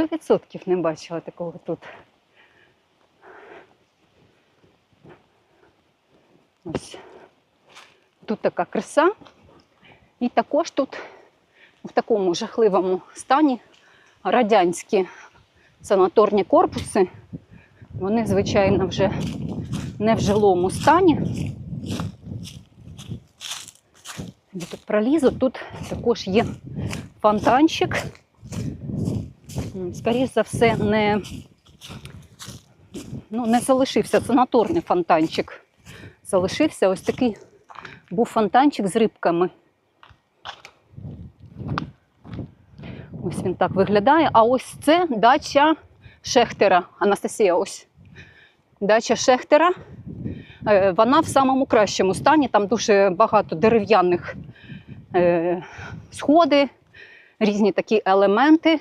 Сто відсотків не бачила такого тут. Ось. Тут така краса. І також тут в такому жахливому стані радянські санаторні корпуси. Вони, звичайно, вже не в жилому стані. Я тут пролізу, тут також є фонтанчик. Скоріш за все, не, ну, не залишився санаторний фонтанчик. Залишився ось такий був фонтанчик з рибками. Ось він так виглядає. А ось це дача Шехтера. Анастасія, ось. Дача Шехтера. Е, Вона в самому кращому стані. Там дуже багато дерев'яних е, сходи, різні такі елементи